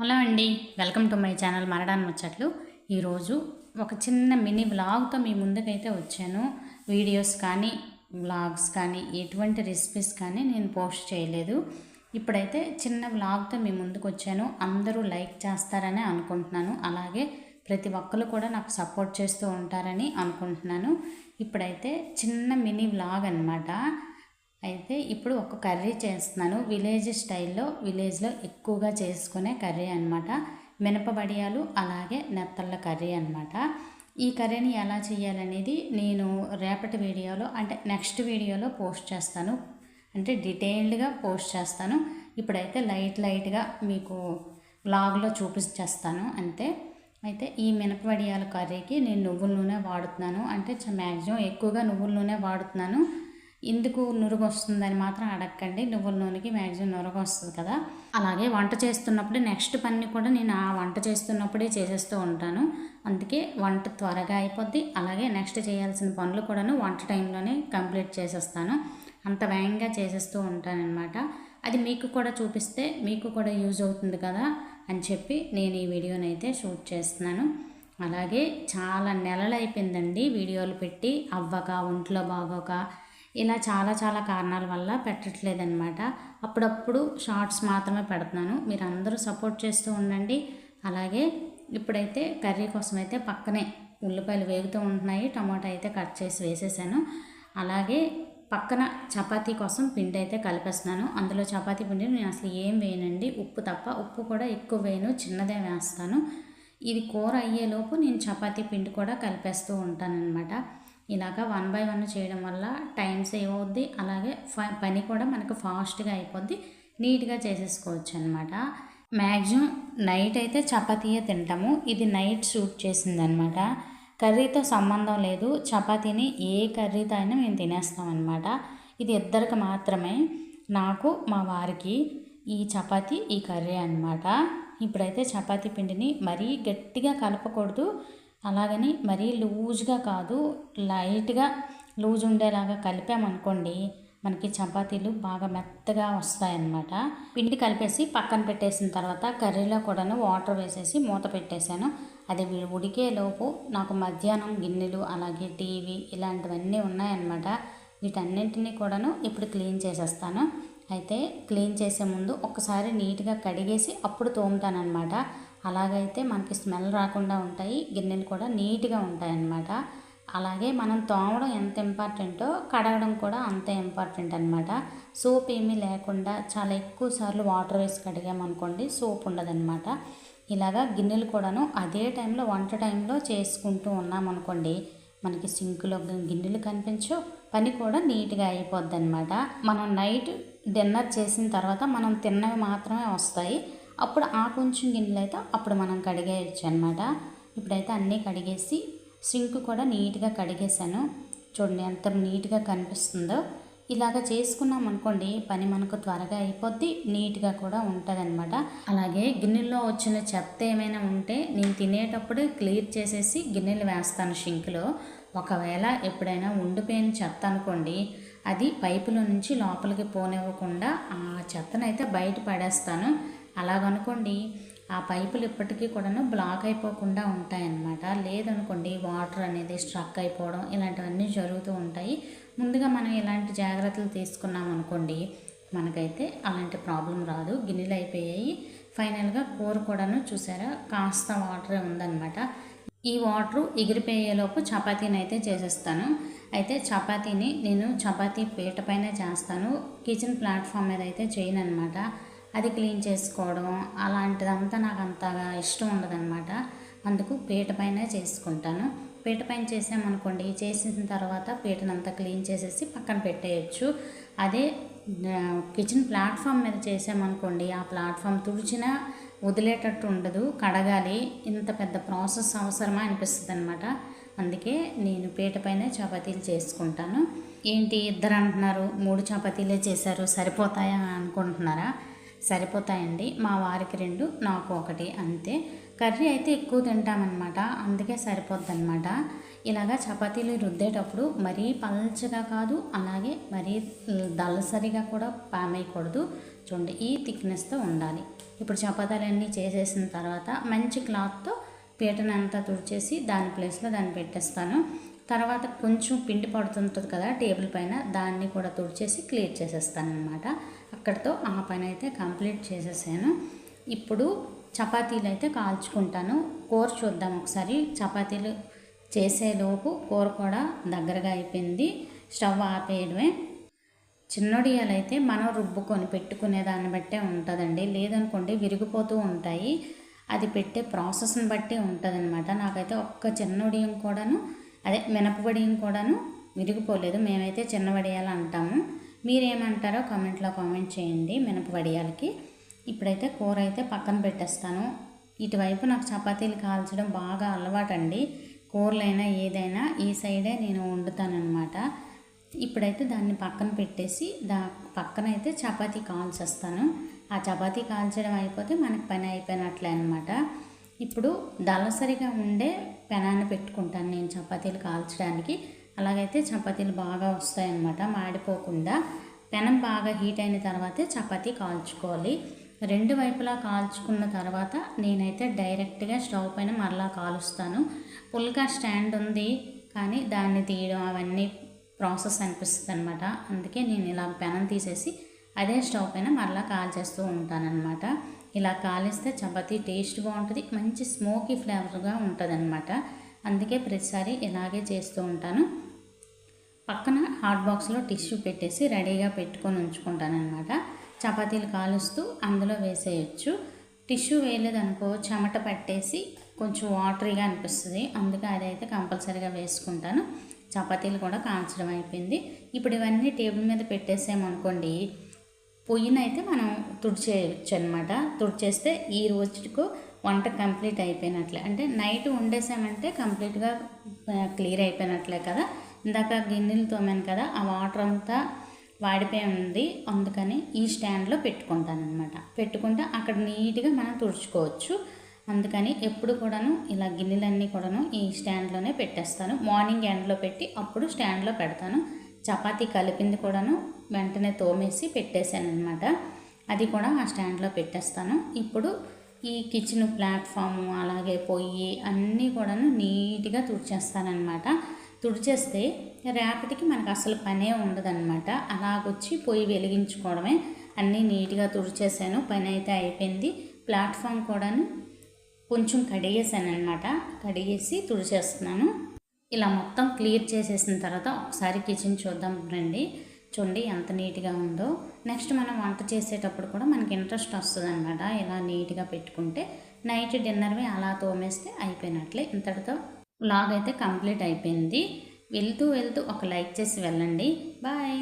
Hello అండి welcome to my channel మరడాన్ ముచ్చట్లు. ఈరోజు ఒక చిన్న మినీ వ్లాగ్తో మీ ముందుకైతే వచ్చాను. వీడియోస్ కానీ వ్లాగ్స్ కానీ ఎటువంటి రెసిపీస్ కానీ నేను పోస్ట్ చేయలేదు. ఇప్పుడైతే చిన్న వ్లాగ్తో మీ ముందుకు వచ్చాను అందరూ లైక్ చేస్తారని అనుకుంటున్నాను. అలాగే ప్రతి ఒక్కరు కూడా నాకు సపోర్ట్ చేస్తూ ఉంటారని అనుకుంటున్నాను. ఇప్పుడైతే చిన్న మినీ వ్లాగ్ అనమాట అయితే ఇప్పుడు ఒక కర్రీ చేస్తున్నాను. విలేజ్ స్టైల్లో విలేజ్లో ఎక్కువగా చేసుకునే కర్రీ అనమాట మినపబడియాలు అలాగే నెత్తళ్ళ కర్రీ అనమాట ఈ కర్రీని ఎలా చేయాలనేది నేను రేపటి వీడియోలో అంటే నెక్స్ట్ వీడియోలో పోస్ట్ చేస్తాను. అంటే డీటెయిల్డ్గా పోస్ట్ చేస్తాను. ఇప్పుడైతే లైట్ లైట్గా మీకు బ్లాగ్లో చూపించేస్తాను అంతే. అయితే ఈ మినపవడియాల కర్రీకి నేను నువ్వుల నూనె వాడుతున్నాను. అంటే మ్యాక్సిమం ఎక్కువగా నువ్వుల నూనె వాడుతున్నాను. ఎందుకు నురుగు వస్తుందని మాత్రం అడగండి నువ్వుల నూనెకి మ్యాక్సిమం నురుగు వస్తుంది కదా. అలాగే వంట చేస్తున్నప్పుడు నెక్స్ట్ పని కూడా నేను ఆ వంట చేస్తున్నప్పుడే చేసేస్తూ ఉంటాను. అందుకే వంట త్వరగా అయిపోద్ది. అలాగే నెక్స్ట్ చేయాల్సిన పనులు కూడాను వంట టైంలోనే కంప్లీట్ చేసేస్తాను. అంత వేగంగా చేసేస్తూ ఉంటానన్నమాట. అది మీకు కూడా చూపిస్తే మీకు కూడా యూజ్ అవుతుంది కదా అని చెప్పి నేను ఈ వీడియోని అయితే షూట్ చేస్తున్నాను. అలాగే చాలా నెలలు అయిపోయిందండి వీడియోలు పెట్టి. అవ్వక ఒంట్లో బాగోక ఇలా చాలా చాలా కారణాల వల్ల పెట్టట్లేదన్నమాట. అప్పుడప్పుడు షార్ట్స్ మాత్రమే పెడుతున్నాను. మీరు అందరూ సపోర్ట్ చేస్తూ ఉండండి. అలాగే ఇప్పుడైతే కర్రీ కోసం అయితే పక్కనే ఉల్లిపాయలు వేగుతూ ఉంటున్నాయి. టమాటా అయితే కట్ చేసి వేసేసాను. అలాగే పక్కన చపాతీ కోసం పిండి అయితే కలిపేస్తున్నాను. అందులో చపాతీ పిండి నేను అసలు ఏం వేయనండి. ఉప్పు తప్ప ఉప్పు కూడా ఎక్కువ వేయను. చిన్నదే వేస్తాను. ఇది కూర అయ్యేలోపు నేను చపాతీ పిండి కూడా కలిపేస్తూ ఉంటానన్నమాట. ఇలాగ వన్ బై వన్ చేయడం వల్ల టైం సేవ్ అవుద్ది అలాగే పని కూడా మనకు ఫాస్ట్గా అయిపోద్ది. నీట్గా చేసేసుకోవచ్చు అనమాట మ్యాక్సిమం నైట్ అయితే చపాతీయే తింటాము. ఇది నైట్ షూట్ చేసిందనమాట కర్రీతో సంబంధం లేదు. చపాతీని ఏ కర్రీతో అయినా మేము తినేస్తాం అనమాట ఇది ఇద్దరికి మాత్రమే. నాకు మా వారికి ఈ చపాతీ ఈ కర్రీ అనమాట ఇప్పుడైతే చపాతీ పిండిని మరీ గట్టిగా కలపకూడదు. అలాగని మరీ లూజ్గా కాదు లైట్గా లూజ్ ఉండేలాగా కలిపామనుకోండి మనకి చపాతీలు బాగా మెత్తగా వస్తాయన్నమాట. పిండి కలిపేసి పక్కన పెట్టేసిన తర్వాత కర్రీలో కూడాను వాటర్ వేసేసి మూత పెట్టేశాను. అది ఉడికేలోపు నాకు మధ్యాహ్నం గిన్నెలు అలాగే టీవీ ఇలాంటివన్నీ ఉన్నాయన్నమాట. వీటన్నింటినీ కూడాను ఇప్పుడు క్లీన్ చేసేస్తాను. అయితే క్లీన్ చేసే ముందు ఒకసారి నీట్గా కడిగేసి అప్పుడు తోముతానమాట అలాగైతే మనకి స్మెల్ రాకుండా ఉంటాయి గిన్నెలు కూడా నీట్గా ఉంటాయి అన్నమాట అలాగే మనం తోమడం ఎంత ఇంపార్టెంటో కడగడం కూడా అంతే ఇంపార్టెంట్ అనమాట సోప్ ఏమీ లేకుండా చాలా ఎక్కువ సార్లు వాటర్ వేసి కడిగామనుకోండి సోప్ ఉండదన్నమాట. ఇలాగా గిన్నెలు కూడాను అదే టైంలో వంట టైంలో చేసుకుంటూ ఉన్నామనుకోండి మనకి సింకులో గిన్నెలు కనిపించు పని కూడా నీట్గా అయిపోద్ది అనమాట మనం నైట్ డిన్నర్ చేసిన తర్వాత మనం తిన్నవి మాత్రమే వస్తాయి. అప్పుడు ఆ కొంచెం గిన్నెలు అయితే అప్పుడు మనం కడిగేయచ్చు అనమాట ఇప్పుడైతే అన్నీ కడిగేసి సింక్ కూడా నీట్గా కడిగేసాను చూడండి ఎంత నీట్గా కనిపిస్తుందో. ఇలాగ చేసుకున్నాం అనుకోండి పని మనకు త్వరగా అయిపోద్ది నీట్గా కూడా ఉంటుంది అనమాట అలాగే గిన్నెల్లో వచ్చిన చెత్త ఏమైనా ఉంటే నేను తినేటప్పుడు క్లియర్ చేసేసి గిన్నెలు వేస్తాను షింక్లో ఒకవేళ ఎప్పుడైనా ఉండిపోయిన చెత్త అనుకోండి అది పైపులో నుంచి లోపలికి పోనివ్వకుండా ఆ చెత్తనైతే బయట పడేస్తాను. అలాగనుకోండి ఆ పైపులు ఇప్పటికీ కూడాను బ్లాక్ అయిపోకుండా ఉంటాయన్నమాట. లేదనుకోండి వాటర్ అనేది స్ట్రక్ అయిపోవడం ఇలాంటివన్నీ జరుగుతూ ఉంటాయి. ముందుగా మనం ఇలాంటి జాగ్రత్తలు తీసుకున్నాం అనుకోండి మనకైతే అలాంటి ప్రాబ్లం రాదు. గిన్నెలు అయిపోయాయి. ఫైనల్గా కూర కూడాను చూసారా కాస్త వాటరే ఉందన్నమాట. ఈ వాటర్ ఎగిరిపోయేలోపు చపాతీని అయితే చేసేస్తాను. అయితే చపాతీని నేను చపాతీ పీట పైన చేస్తాను. కిచెన్ ప్లాట్ఫామ్ మీద అయితే చేయను అనమాట అది క్లీన్ చేసుకోవడం అలాంటిదంతా నాకు అంతగా ఇష్టం ఉండదన్నమాట. అందుకు పీట పైన చేసుకుంటాను. పీట పైన చేసామనుకోండి చేసిన తర్వాత పీటనంతా క్లీన్ చేసేసి పక్కన పెట్టేయచ్చు. అదే కిచెన్ ప్లాట్ఫామ్ మీద చేసామనుకోండి ఆ ప్లాట్ఫామ్ తుడిచినా వదిలేటట్టు ఉండదు కడగాలి. ఇంత పెద్ద ప్రాసెస్ అవసరమా అనిపిస్తుంది అనమాట అందుకే నేను పీట పైన చపాతీలు చేసుకుంటాను. ఏంటి ఇద్దరు అంటున్నారు మూడు చపాతీలే చేశారు సరిపోతాయా అనుకుంటున్నారా? సరిపోతాయండి. మా వారికి రెండు నాకు ఒకటి అంతే. కర్రీ అయితే ఎక్కువ తింటామన్నమాట. అందుకే సరిపోద్ది అనమాట ఇలాగా చపాతీలు రుద్దేటప్పుడు మరీ పల్చగా కాదు అలాగే మరీ దళసరిగా కూడా పామేయకూడదు. చూడండి ఈ థిక్నెస్తో ఉండాలి. ఇప్పుడు చపాతీలన్నీ చేసేసిన తర్వాత మంచి క్లాత్తో పీటనంతా తుడిచేసి దాని ప్లేస్లో దాన్ని పెట్టేస్తాను. తర్వాత కొంచెం పిండి పడుతుంటుంది కదా టేబుల్ పైన దాన్ని కూడా తుడిచేసి క్లియర్ చేసేస్తాను అనమాట అక్కడితో ఆ పని అయితే కంప్లీట్ చేసేసాను. ఇప్పుడు చపాతీలు అయితే కాల్చుకుంటాను. కూర చూద్దాం ఒకసారి. చపాతీలు చేసేలోపు కూర కూడా దగ్గరగా అయిపోయింది. స్టవ్ ఆపేయడమే. చిన్నడియాలు అయితే మనం రుబ్బుకొని పెట్టుకునే దాన్ని బట్టే ఉంటుందండి. లేదనుకోండి విరిగిపోతూ ఉంటాయి. అది పెట్టే ప్రాసెస్ని బట్టి ఉంటుందన్నమాట. నాకైతే ఒక్క చిన్నడియం కూడాను అదే మినపవడియం కూడాను విరిగిపోలేదు. మేమైతే చిన్న వడియాలు అంటాము. మీరేమంటారో కామెంట్లో కామెంట్ చేయండి మినప వడియాలకి ఇప్పుడైతే కూర అయితే పక్కన పెట్టేస్తాను. ఇటువైపు నాకు చపాతీలు కాల్చడం బాగా అలవాటండి. కూరలైనా ఏదైనా ఈ సైడే నేను వండుతానమాట ఇప్పుడైతే దాన్ని పక్కన పెట్టేసి దా పక్కన అయితే చపాతీ కాల్చేస్తాను. ఆ చపాతీ కాల్చడం అయిపోతే మనకి పని అయిపోయినట్లే అనమాట ఇప్పుడు దళసరిగా ఉండే పెనాన్ని పెట్టుకుంటాను నేను చపాతీలు కాల్చడానికి. అలాగైతే చపాతీలు బాగా వస్తాయన్నమాట మాడిపోకుండా. పెనం బాగా హీట్ అయిన తర్వాతే చపాతీ కాల్చుకోవాలి. రెండు వైపులా కాల్చుకున్న తర్వాత నేనైతే డైరెక్ట్గా స్టవ్ పైన మరలా కాలుస్తాను. పుల్కా స్టాండ్ ఉంది కానీ దాన్ని తీయడం అవన్నీ ప్రాసెస్ అనిపిస్తుంది అనమాట అందుకే నేను ఇలా పెనం తీసేసి అదే స్టవ్ పైన మరలా కాల్చేస్తూ ఉంటానన్నమాట. ఇలా కాలిస్తే చపాతీ టేస్ట్ బాగుంటుంది మంచి స్మోకీ ఫ్లేవర్గా ఉంటుంది అనమాట అందుకే ప్రతిసారి ఇలాగే చేస్తూ ఉంటాను. పక్కన హాట్ బాక్స్లో టిష్యూ పెట్టేసి రెడీగా పెట్టుకొని ఉంచుకుంటాను అనమాట చపాతీలు కాలుస్తూ అందులో వేసేయచ్చు. టిష్యూ వేయలేదనుకో చెమట పట్టేసి కొంచెం వాటరీగా అనిపిస్తుంది అందుకే అదైతే కంపల్సరీగా వేసుకుంటాను. చపాతీలు కూడా కాల్చడం అయిపోయింది ఇప్పుడు ఇవన్నీ టేబుల్ మీద పెట్టేసామనుకోండి పొయ్యినైతే మనం తుడిచేయచ్చు అనమాట తుడిచేస్తే ఈ రోజుకు వంట కంప్లీట్ అయిపోయినట్లే. అంటే నైట్ వండేసామంటే కంప్లీట్గా క్లియర్ అయిపోయినట్లే కదా. ఇందాక గిన్నెలు తోమాను కదా ఆ వాటర్ అంతా వాడిపోయి ఉంది. అందుకని ఈ స్టాండ్లో పెట్టుకుంటాను అనమాట పెట్టుకుంటే అక్కడ నీట్గా మనం తుడుచుకోవచ్చు. అందుకని ఎప్పుడు కూడాను ఇలా గిన్నెలన్నీ కూడాను ఈ స్టాండ్లోనే పెట్టేస్తాను. మార్నింగ్ ఎండ్లో పెట్టి అప్పుడు స్టాండ్లో పెడతాను. చపాతీ కలిపింది కూడాను వెంటనే తోమేసి పెట్టేశాను అనమాట అది కూడా ఆ స్టాండ్లో పెట్టేస్తాను. ఇప్పుడు ఈ కిచెన్ ప్లాట్ఫాము అలాగే పొయ్యి అన్నీ కూడాను నీట్గా తుడిచేస్తానమాట తుడిచేస్తే రేపటికి మనకు అసలు పనే ఉండదన్నమాట. అలాగొచ్చి పొయ్యి వెలిగించుకోవడమే. అన్నీ నీట్గా తుడిచేసాను పని అయితే అయిపోయింది. ప్లాట్ఫామ్ కూడాను కొంచెం కడిగేసాను అనమాట కడిగేసి తుడిచేస్తున్నాను. ఇలా మొత్తం క్లియర్ చేసేసిన తర్వాత ఒకసారి కిచెన్ చూద్దాం రండి. చూడండి ఎంత నీట్గా ఉందో. నెక్స్ట్ మనం వంట చేసేటప్పుడు కూడా మనకి ఇంట్రెస్ట్ వస్తుంది అనమాట ఇలా నీట్గా పెట్టుకుంటే నైట్ డిన్నర్వి అలా తోమేస్తే అయిపోయినట్లే. ఇంతటితో లాగ్ అయితే కంప్లీట్ అయిపోయింది. వెళ్తూ వెళ్తూ ఒక లైక్ చేసి వెళ్ళండి. బాయ్.